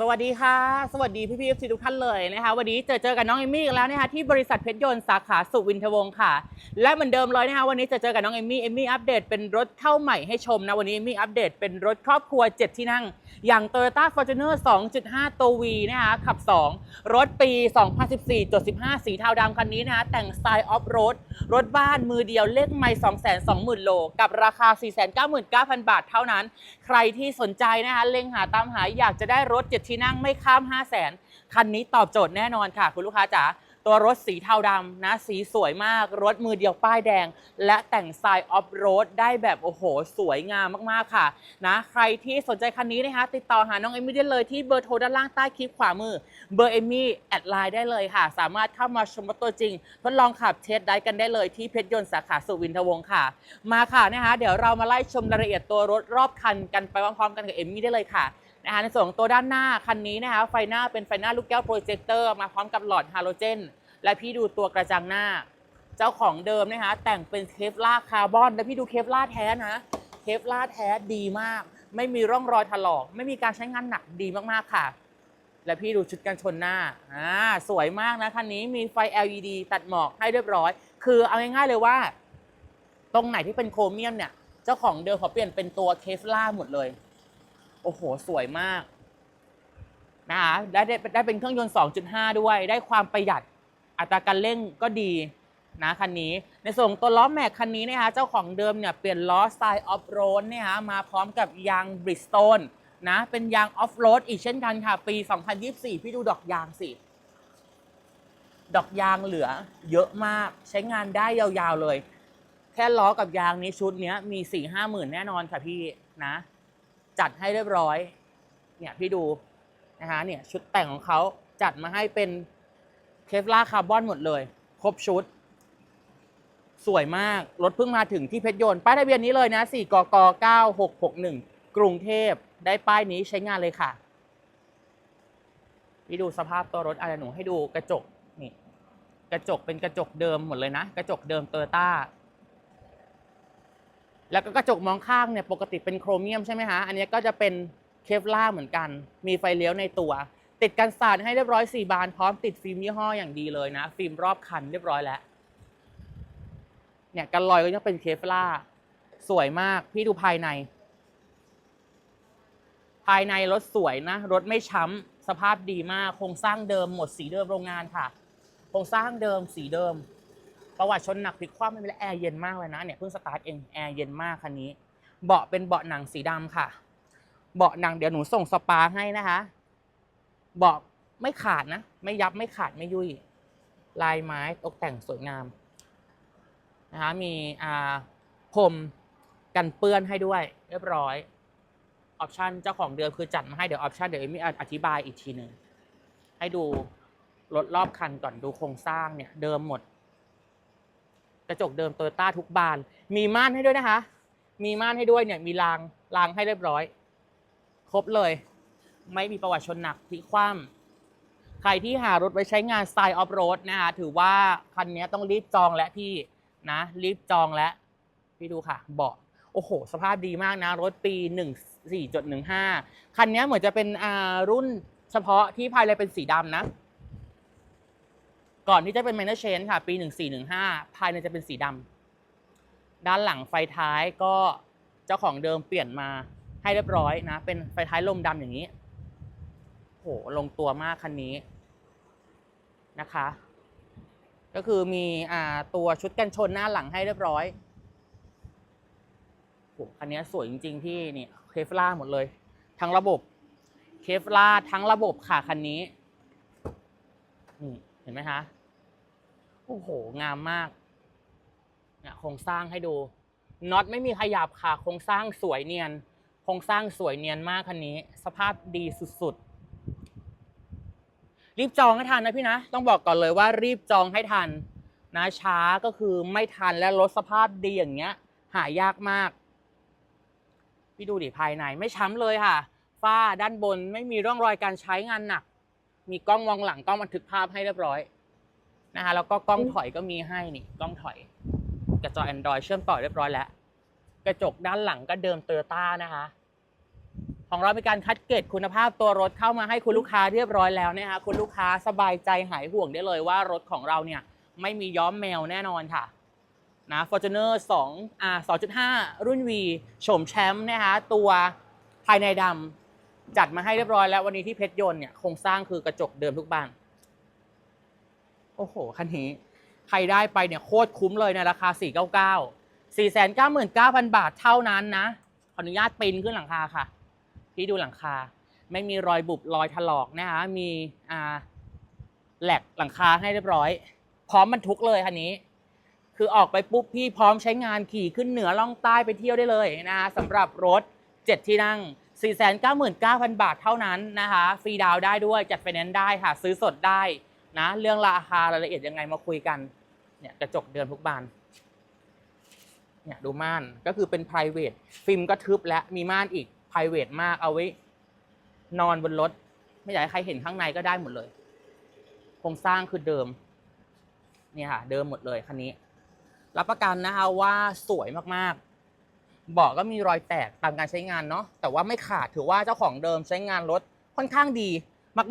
สวัสดีค่ะ สวัสดีพี่พี่เอฟซีทุกท่านเลยนะคะ วันนี้เจอเจอกับน้องเอมี่อีกแล้วนะคะที่บริษัทเพชรยนต์สาขาสุวินทวงศ์ค่ะ และเหมือนเดิมเลยนะคะวันนี้จะเจอกับน้องเอมี่เอมี่อัปเดตเป็นรถเข้าใหม่ให้ชมนะวันนี้เอมมี่อัปเดตเป็นรถครอบครัว 7 ที่นั่ง อย่าง Toyota Fortuner 2.5 ตัว V นะคะขับ 2 รถปี 2014จด15 สีเทาดำคันนี้นะคะแต่งสไตล์ออฟโรดรถบ้านมือเดียวเลขไม่ 220,000 โล กับราคา 499,000 บาทเท่านั้น ใครที่สนใจนะคะเล็งหาตามหาอยากจะได้รถ 7 ที่นั่งไม่ข้าม 5 0 0 0 0 0คันนี้ตอบโจทย์แน่นอนค่ะ คุณลูกค้าจ๋า ตัวรถสีเทาดำนะ สีสวยมาก รถมือเดียวป้ายแดง และแต่งสไตล์ออฟโรดได้แบบโอ้โห สวยงามมากๆค่ะนะใครที่สนใจคันนี้นะคะติดต่อหาน้องเอมี่ได้เลยที่เบอร์โทรด้านล่างใต้คลิปขวามือ เบอร์เอมี่แอดไลน์ได้เลยค่ะ สามารถเข้ามาชมรถตัวจริง ทดลองขับเทสได้กันได้เลยที่เพชรยนต์สาขาสุวินทวงศ์ค่ะ มาค่ะนะคะเดี๋ยวเรามาไล่ชมรายละเอียดตัวรถรอบคันกันไปพร้อมๆกันกับเอมี่ได้เลยค่ะ นะคะในส่วนของตัวด้านหน้าคันนี้นะคะไฟหน้าเป็นไฟหน้าลูกแก้วโปรเจคเตอร์มาพร้อมกับหลอดฮาโลเจน และพี่ดูตัวกระจังหน้า เจ้าของเดิมนะคะแต่งเป็นเคฟล่าคาร์บอนแล้วพี่ดูเคฟล่าแท้นะเคฟล่าแท้ดีมาก ไม่มีร่องรอยถลอก ไม่มีการใช้งานหนักดีมากๆค่ะ และพี่ดูชุดกันชนหน้าอ่าสวยมากนะคันนี้มีไฟ LED ตัดหมอกให้เรียบร้อย คือเอาง่ายๆเลยว่า ตรงไหนที่เป็นโครเมียมเนี่ยเจ้าของเดิมเขาเปลี่ยนเป็นตัวเคฟล่าหมดเลย โอ้โห สวยมากนะคะได้ได้ได้เป็นเครื่องยนต์ 2.5 ด้วย ได้ความประหยัดอัตราการเร่งก็ดีนะคันนี้ ในส่วนตัวล้อแม็กคันนี้นะคะเจ้าของเดิมเนี่ยเปลี่ยนล้อสไตล์ออฟโรดเนี่ยฮะมาพร้อมกับยางบริสโตนนะเป็นยางออฟโรดอีกเช่นกันค่ะ ปี 2024 พี่ดูดอกยางสิ ดอกยางเหลือเยอะมากใช้งานได้ยาวๆเลย แค่ล้อกับยางนี้ชุดนี้มีสี่ห้าหมื่นแน่นอนค่ะพี่นะ จัดให้เรียบร้อย เนี่ยพี่ดูนะคะเนี่ยชุดแต่งของเขาจัดมาให้เป็นเคฟลาคาร์บอนหมดเลย ครบชุด สวยมาก รถเพิ่งมาถึงที่เพชรยนต์ป้ายทะเบียนนี้เลยนะ 4กก9661 กรุงเทพได้ป้ายนี้ใช้งานเลยค่ะ พี่ดูสภาพตัวรถอะไรหนูให้ดูกระจกนี่กระจกเป็นกระจกเดิมหมดเลยนะ กระจกเดิมเตอร์ต้า แล้วก็กระจกมองข้างเนี่ยปกติเป็นโครเมียมใช่ไหมฮะ อันนี้ก็จะเป็นเคฟล่าเหมือนกัน มีไฟเลี้ยวในตัว ติดกันสาดให้เรียบร้อย 4 บานพร้อมติดฟิล์มยี่ห้ออย่างดีเลยนะ ฟิล์มรอบคันเรียบร้อยแล้ว เนี่ยกันลอยก็ยังเป็นเคฟล่าสวยมาก พี่ดูภายใน ภายในรถสวยนะ รถไม่ช้ำสภาพดีมาก โครงสร้างเดิมหมดสีเดิมโรงงานค่ะ โครงสร้างเดิมสีเดิม ประวัติชนหนักพลิกคว่ำไม่เป็นไรแอร์เย็นมากเลยนะเนี่ยเพิ่งสตาร์ทเองแอร์เย็นมากคันนี้ เบาะเป็นเบาะหนังสีดำค่ะ เบาะหนังเดี๋ยวหนูส่งสปาให้นะคะ เบาะไม่ขาดนะ ไม่ยับไม่ขาดไม่ยุ่ย ลายไม้ตกแต่งสวยงามนะคะมีอ่าพรมกันเปื้อนให้ด้วย เรียบร้อยออปชันเจ้าของเดิมคือจัดมาให้เดี๋ยวออปชันเดี๋ยวมีอธิบายอีกทีหนึ่งให้ดูรถรอบคันก่อนดูโครงสร้างเนี่ยเดิมหมด กระจกเดิมโตโยต้าทุกบาน มีม่านให้ด้วยนะคะ มีม่านให้ด้วยเนี่ยมีรางรางให้เรียบร้อย ครบเลย ไม่มีประวัติชนหนักพลิกคว่ำใครที่หารถไว้ใช้งานสไตล์ออฟโรดนะคะถือว่าคันนี้ต้องรีบจองแล้วพี่นะรีบจองแล้วพี่ดูค่ะเบาะโอ้โห สภาพดีมากนะ รถปี 14.15 คันนี้เหมือนจะเป็นรุ่นเฉพาะที่ภายในเป็นสีดำนะ ก่อนที่จะเป็น Minor Change ค่ะ ปี 1415 ภายในจะเป็นสีดำด้านหลังไฟท้ายก็เจ้าของเดิมเปลี่ยนมาให้เรียบร้อยนะ เป็นไฟท้ายลมดำอย่างนี้โหลงตัวมากคันนี้นะคะ ก็คือมีอ่าตัวชุดกันชนหน้าหลังให้เรียบร้อยโหคันนี้สวยจริง ๆ ที่นี่เคฟล่าหมดเลย ทั้งระบบเคฟล่าทั้งระบบค่ะคันนี้นี่เห็นไหมคะ โอ้โห งามมากเนี่ยโครงสร้างให้ดูน็อตไม่มีขยับค่ะโครงสร้างสวยเนียนโครงสร้างสวยเนียนมากคันนี้ สภาพดีสุดๆ รีบจองให้ทันนะพี่นะ ต้องบอกก่อนเลยว่ารีบจองให้ทันนะช้าก็คือไม่ทันและรถสภาพดีอย่างเงี้ย หายากมาก พี่ดูดิภายในไม่ช้ำเลยค่ะ ฝ้าด้านบนไม่มีร่องรอยการใช้งานหนัก มีกล้องมองหลังกล้องบันทึกภาพให้เรียบร้อย นะคะแล้วก็กล้องถอยก็มีให้นี่กล้องถอยกับจอ Android เชื่อมต่อเรียบร้อยแล้ว กระจกด้านหลังก็เดิมเตอร์ต้านะคะ ของเรามีการคัดเกรดคุณภาพตัวรถเข้ามาให้คุณลูกค้าเรียบร้อยแล้วนะคะคุณลูกค้าสบายใจหายห่วงได้เลยว่ารถของเราเนี่ยไม่มีย้อมแมวแน่นอนค่ะนะ Fortuner 2 R 2.5 รุ่น V โฉมแชมป์นะคะตัวภายในดำจัดมาให้เรียบร้อยแล้ววันนี้ที่เพชรยนต์เนี่ยโครงสร้างคือกระจกเดิมทุกบาน โอ้โห คันนี้ ใครได้ไปเนี่ยโคตรคุ้มเลยในราคา 499 499,000 บาทเท่านั้นนะ ขออนุญาตปีนขึ้นหลังคาค่ะ พี่ดูหลังคา ไม่มีรอยบุบรอยถลอกนะคะ มีอ่าแหลกหลังคาให้เรียบร้อย พร้อมบรรทุกเลยคันนี้ คือออกไปปุ๊บพี่พร้อมใช้งานขี่ขึ้นเหนือล่องใต้ไปเที่ยวได้เลยนะคะสำหรับรถ 7 ที่นั่ง499,000 บาทเท่านั้นนะคะ ฟรีดาวน์ได้ด้วย จัดไฟแนนซ์ได้ค่ะ ซื้อสดได้ นะ เรื่องราคารายละเอียดยังไงมาคุยกัน เนี่ยกระจกเดินทุกบาน เนี่ยดูม่านก็คือเป็น private ฟิล์มก็ทึบและมีม่านอีก private มากเอาไว้ นอนบนรถ ไม่อยากให้ใครเห็นข้างในก็ได้หมดเลย โครงสร้างคือเดิม เนี่ยค่ะเดิมหมดเลยคันนี้ รับประกันนะคะว่าสวยมากๆเบาะก็มีรอยแตกตามการใช้งานเนาะแต่ว่าไม่ขาดถือว่าเจ้าของเดิมใช้งานรถค่อนข้างดี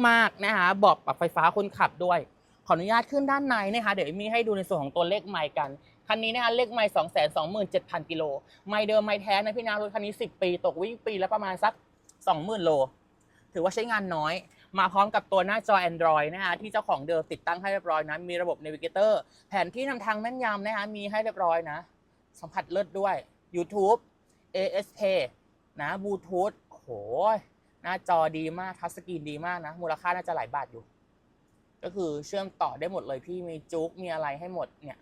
มากๆนะคะเบาะปรับไฟฟ้าคนขับด้วย ขออนุญาตขึ้นด้านในนะคะเดี๋ยวมีให้ดูในส่วนของตัวเลขไมล์กันคันนี้นะคะเลขไมล์2 2 7 0 0 0กิโลไมล์เดิมไมล์แท้นะพี่นารถคันนี้10ปี ตกวิ่งปีละประมาณสัก20,000โล ถือว่าใช้งานน้อย มาพร้อมกับตัวหน้าจอ Android นะคะที่เจ้าของเดิมติดตั้งให้เรียบร้อยนะมีระบบ Navigator แผนที่นำทางแม่นยำนะคะมีให้เรียบร้อยนะ สัมผัสเลิศด้วย YouTube ASP นะบลูทูธโอ้โห หน้าจอดีมากทัชสกรีนดีมากนะ มูลค่าน่าจะหลายบาทอยู่ ก็คือเชื่อมต่อได้หมดเลยพี่มีจุกมีอะไรให้หมดเนี่ย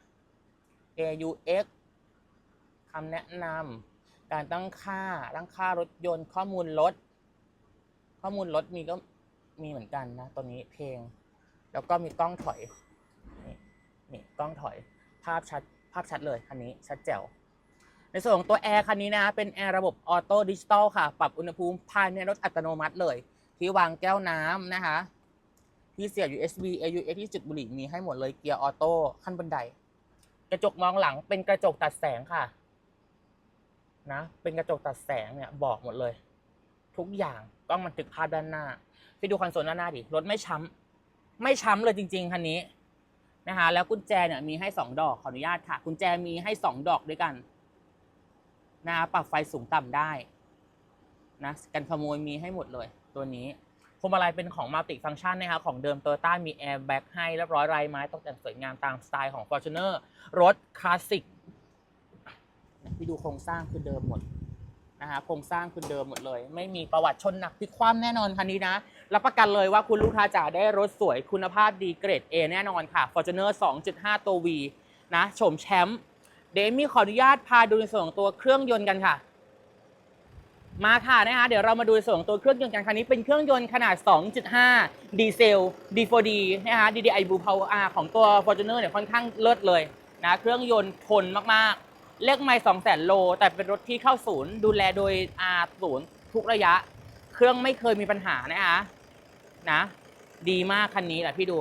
AUX คำแนะนำการตั้งค่าตั้งค่ารถยนต์ข้อมูลรถ ข้อมูลรถมีก็มีเหมือนกันนะตัวนี้เพลง แล้วก็มีกล้องถอยนี่นี่กล้องถอยภาพชัดภาพชัดเลยคันนี้ชัดแจ๋ว ในส่วนของตัวแอร์คันนี้นะเป็นแอร์ระบบออโต้ดิจิตอลค่ะ ปรับอุณหภูมิภายในรถอัตโนมัติเลย ที่วางแก้วน้ำนะคะที่เสียบ USB AUX ที่จุดบุหรี่มีให้หมดเลยเกียร์ออโต้ขั้นบันได กระจกมองหลังเป็นกระจกตัดแสงค่ะนะเป็นกระจกตัดแสงเนี่ยบอกหมดเลย ทุกอย่างกล้องบันทึกภาพด้านหน้าไปดูคอนโซลด้านหน้าดิรถไม่ช้ำไม่ช้ำเลยจริง ๆคันนี้นะคะแล้วกุญแจเนี่ยมีให้สองดอกขออนุญาตค่ะ กุญแจมีให้สองดอกด้วยกัน นะปรับไฟสูงต่ำได้นะกันขโมยมีให้หมดเลยตัวนี้พวงมาลัยเป็นของมัลติฟัง c t ชันนะคะของเดิมโตโยต้ามีแอร์แบ็กให้เรียบร้อยลายไม้ตกแต่งสวยงามตามสไตล์ของ Fortuner รถคลาสสิกที่ดูโครงสร้างคือเดิมหมดนะคะโครงสร้างคือเดิมหมดเลย ไม่มีประวัติชนหนักพลิกคว่ำแน่นอนคันนี้นะรับประกันเลยว่าคุณลูกค้าจะได้รถสวยคุณภาพดีเกรด A แน่นอนค่ะ Fortuner 2.5 ตัว V นะโฉมแชมป์ เดมี่ขออนุญาตพาดูในส่วนของตัวเครื่องยนต์กันค่ะ มาค่ะนะคะเดี๋ยวเรามาดูในส่วนของตัวเครื่องยนต์กันคันนี้เป็นเครื่องยนต์ขนาด 2.5 ดีเซล D4D นะคะ DDI Blue Power R ของตัว Fortuner เนี่ยค่อนข้างเลิศเลยนะเครื่องยนต์ทนมากๆ เลขไม่2 0 0 0 0 0โล แต่เป็นรถที่เข้าศูนย์ ดูแลโดย R ศูนย์ทุกระยะ เครื่องไม่เคยมีปัญหานะคะนะ ดีมากคันนี้แหละพี่ดู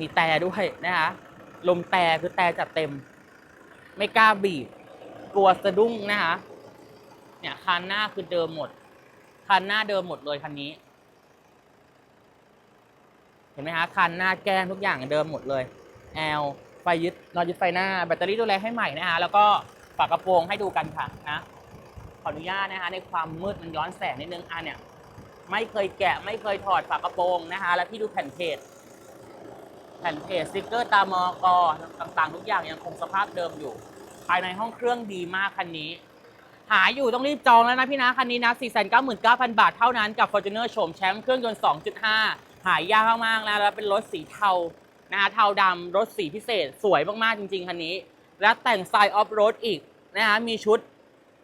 มีแต่ด้วยนะคะลมแต่คือแต่จัดเต็ม ไม่กล้าบีบกลัวสะดุ้งนะคะเนี่ยคันหน้าคือเดิมหมดคันหน้าเดิมหมดเลยคันนี้ เห็นไหมคะคันหน้าแก้มทุกอย่างเดิมหมดเลยแอลไฟยึดนอนยึดไฟหน้า แบตเตอรี่ดูแลให้ใหม่นะคะแล้วก็ฝากระโปรงให้ดูกันค่ะนะขออนุญาตนะคะในความมืดมันย้อนแสงนิดนึงอะเนี่ย ไม่เคยแกะไม่เคยถอดฝากระโปรงนะคะ แล้วพี่ดูแผ่นเพจ แผ่นเพจสติกเกอร์ตามอกอต่างๆ ทุกอย่างยังคงสภาพเดิมอยู่ ภายในห้องเครื่องดีมากคันนี้ หาอยู่ต้องรีบจองแล้วนะพี่นะ คันนี้นะ 499,000 บาทเท่านั้นกับ Fortuner โฉมแชมป์เครื่องยนต์ 2.5 หายยากมากๆนะแล้วเป็นรถสีเทานะคะเทาดำรถสีพิเศษสวยมากๆจริง ๆ คันนี้ และแต่งไซด์ออฟโรดอีกนะคะมีชุด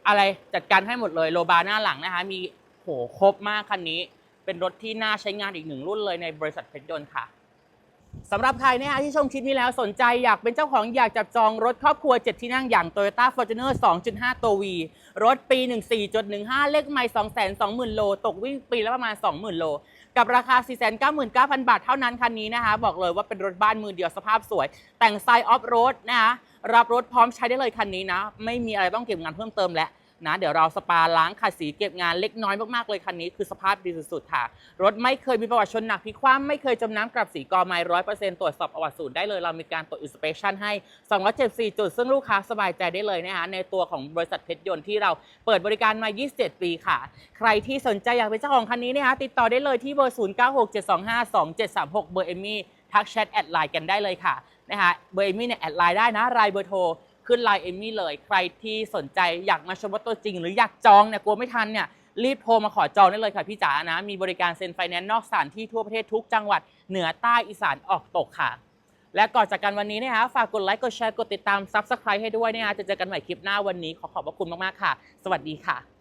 อะไรจัดการให้หมดเลยโลบาร์หน้าหลังนะคะมีโหครบมากคันนี้ เป็นรถที่น่าใช้งานอีกหนึ่งรุ่นเลยในบริษัทเพชรยนต์ค่ะ สำหรับใครนะคะที่ชมคลิปนี้แล้วสนใจอยากเป็นเจ้าของอยากจับจองรถครอบครัว 7 ที่นั่งอย่าง Toyota Fortuner 2.5 ตัว V รถปี 14.15 เลขไม่220,000 โล ตกวิ่งปีละประมาณ 20,000 โล กับราคา 499,000 บาทเท่านั้นคันนี้นะคะ บอกเลยว่าเป็นรถบ้านมือเดียวสภาพสวย แต่งไซด์ออฟโรดนะคะรับรถพร้อมใช้ได้เลยคันนี้นะ ไม่มีอะไรต้องเก็บงานเพิ่มเติมและ นะเดี๋ยวเราสปาล้างขัดสีเก็บงานเล็กน้อยมากๆเลยคันนี้คือสภาพดีสุดๆค่ะ รถไม่เคยมีประวัติชนหนักพิกคว่ำไม่เคยจมน้ำกลับสีกอไม้ร้อยเปอร์เซ็นต์ตรวจสอบประวัติศูนย์ได้เลย เรามีการตรวจอินสเปคชั่นให้ 274 จุด ซึ่งลูกค้าสบายใจได้เลยนะคะในตัวของบริษัทเพชรยนต์ที่เราเปิดบริการมา 27 ปีค่ะ ใครที่สนใจอยากเป็นเจ้าของคันนี้นะคะติดต่อได้เลยที่เบอร์ 0967252736 เบอร์เอมี่ทักแชทแอดไลน์กันได้เลยค่ะนะคะเบอร์เอมมี่เนี่ยแอดไลน์ได้นะรายเบอร์โทร ขึ้นไลน์เอมมี่เลย ใครที่สนใจอยากมาชมว่าตัวจริง หรืออยากจองเนี่ยกลัวไม่ทันเนี่ยรีบโทรมาขอจองได้เลยค่ะพี่จ๋านะ มีบริการเซ็นไฟแนนซ์นอกสถานที่ทั่วประเทศทุกจังหวัดเหนือใต้อีสานออกตกค่ะ และก่อนจากกันวันนี้นะคะฝากกดไลค์กดแชร์กดติดตามซับสไครต์ให้ด้วยนะคะจะเจอกันใหม่คลิปหน้าวันนี้ขอขอบพระคุณมากๆค่ะ สวัสดีค่ะ